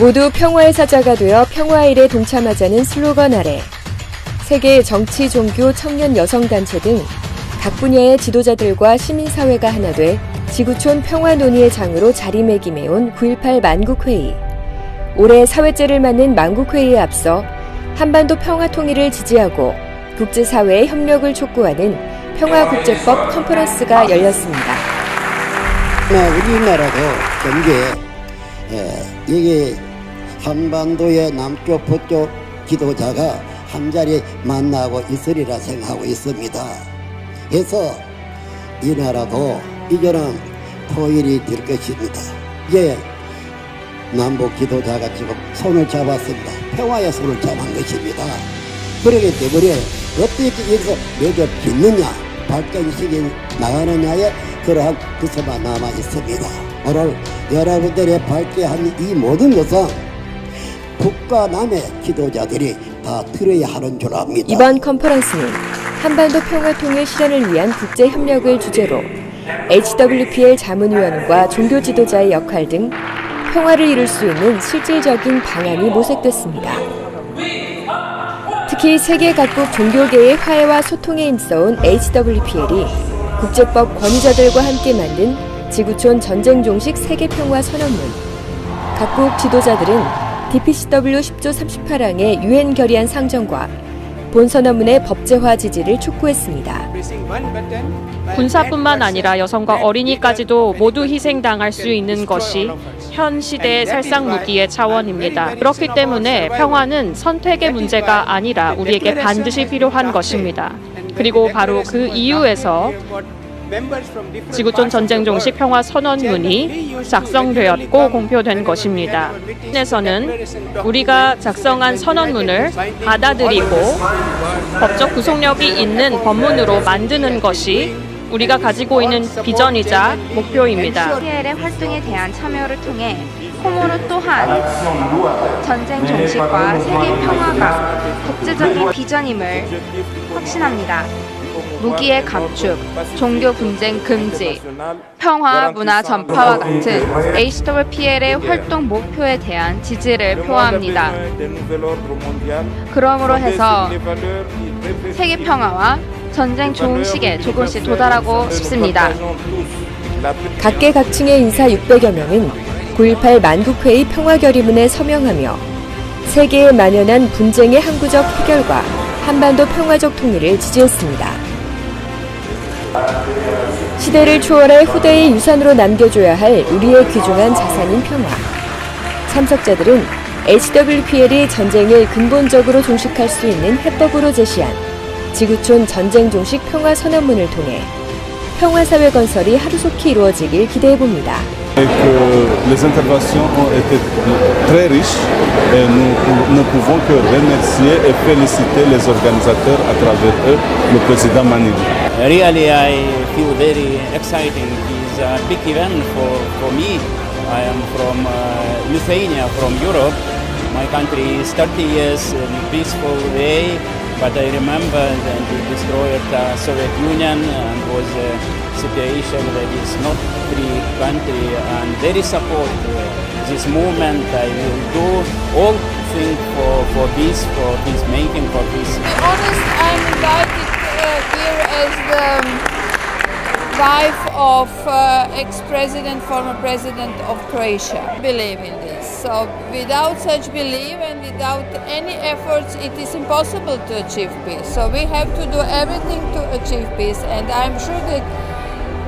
모두 평화의 사자가 되어 평화일에 동참하자는 슬로건 아래 세계 정치, 종교, 청년 여성단체 등 각 분야의 지도자들과 시민사회가 하나 돼 지구촌 평화 논의의 장으로 자리매김해온 9.18 만국회의. 올해 사회째를 맞는 만국회의에 앞서 한반도 평화 통일을 지지하고 국제사회의 협력을 촉구하는 평화국제법 컨퍼런스가 열렸습니다. 네, 우리나라도 경계에 에, 여기 한반도의 남쪽 북쪽 지도자가 한자리 만나고 있으리라 생각하고 있습니다. 그래서 이 나라도 이제는 통일이 될 것입니다. 이제 남북 지도자가 지금 손을 잡았습니다. 평화의 손을 잡은 것입니다. 그렇기 때문에 어떻게 여기서 맺어 짓느냐, 발전시켜 나가느냐에 그러한 기서가 남아 있습니다. 오늘 여러분들의 발제한 이 모든 것은 북과 남의 지도자들이 다 들어야 하는 줄 압니다. 이번 컨퍼런스는 한반도 평화 통일 실현을 위한 국제 협력을 주제로 HWPL 자문위원과 종교 지도자의 역할 등 평화를 이룰 수 있는 실질적인 방안이 모색됐습니다. 특히 세계 각국 종교계의 화해와 소통에 힘써온 HWPL이 국제법 권위자들과 함께 만든 지구촌 전쟁 종식 세계 평화 선언문. 각국 지도자들은 DPCW 10조 38항의 유엔 결의안 상정과 본 선언문의 법제화 지지를 촉구했습니다. 군사뿐만 아니라 여성과 어린이까지도 모두 희생당할 수 있는 것이 현 시대의 살상무기의 차원입니다. 그렇기 때문에 평화는 선택의 문제가 아니라 우리에게 반드시 필요한 것입니다. 그리고 바로 그 이유에서 지구촌 전쟁 종식 평화 선언문이 작성되었고 공표된 것입니다. 에서는 우리가 작성한 선언문을 받아들이고 법적 구속력이 있는 법문으로 만드는 것이 우리가 가지고 있는 비전이자 목표입니다. PL의 활동에 대한 참여를 통해 호모로 또한 전쟁 종식과 세계 평화가 국제적인 비전임을 확신합니다. 무기의 감축, 종교 분쟁 금지, 평화 문화 전파와 같은 HWPL의 활동 목표에 대한 지지를 표합니다. 그러므로 해서 세계 평화와 전쟁 종식에 조금씩 도달하고 싶습니다. 각계각층의 인사 600여 명은 9.18 만국회의 평화결의문에 서명하며 세계에 만연한 분쟁의 항구적 해결과 한반도 평화적 통일을 지지했습니다. 시대를 초월해 후대의 유산으로 남겨줘야 할 우리의 귀중한 자산인 평화. 참석자들은 HWPL이 전쟁을 근본적으로 종식할 수 있는 해법으로 제시한 지구촌 전쟁 종식 평화 선언문을 통해 평화 사회 건설이 하루속히 이루어지길 기대해 봅니다. et que les interventions ont été très riches et nous ne pouvons que remercier et féliciter les organisateurs à travers eux, le président Manili. Really, I feel very exciting. It's a big event for, for me. I am from uh, Lithuania, from Europe. My country is 30 years in peaceful way, but I remember that we destroyed the Soviet Union and was a situation that is not free country and very support this movement. I will do all things for, for peace, for peacemaking, for peace. honest, I'm here as the wife of uh, ex-president, former president of Croatia. Believe in this. So without such belief and without any efforts, it is impossible to achieve peace. So we have to do everything to achieve peace, and I'm sure that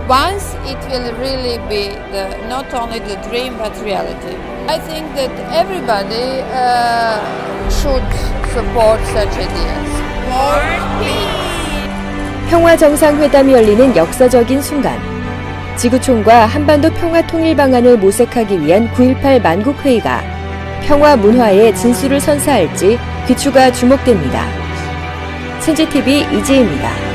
once it will really be the, not only the dream but reality. I think that everybody uh, should support such ideas. More peace. 평화 정상회담이 열리는 역사적인 순간. 지구촌과 한반도 평화 통일 방안을 모색하기 위한 9.18 만국회의가 평화 문화의 진수를 선사할지 귀추가 주목됩니다. sen지TV 이지혜입니다.